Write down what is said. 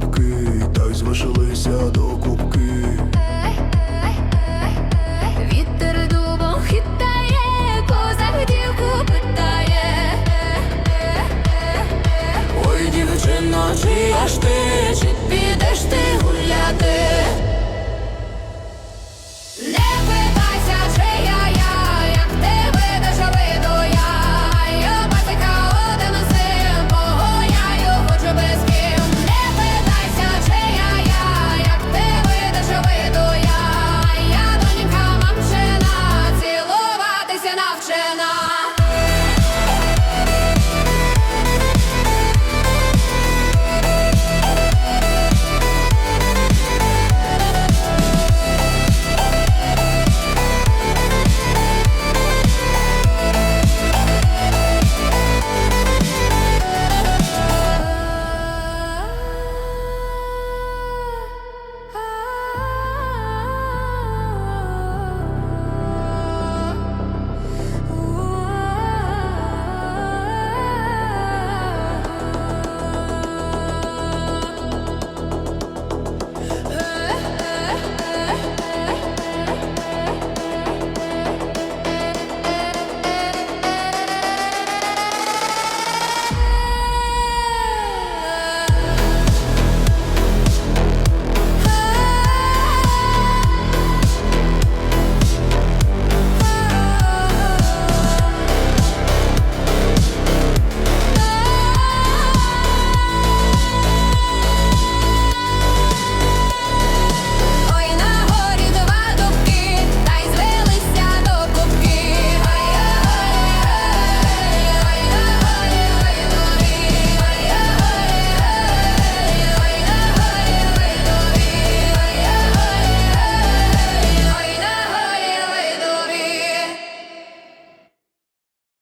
залюбки, та й звеселися до кубки. Вітер дубом хитає, козак дівку питає. Ой, дівчино, чия ж ти, Чи підеш ти гуляти?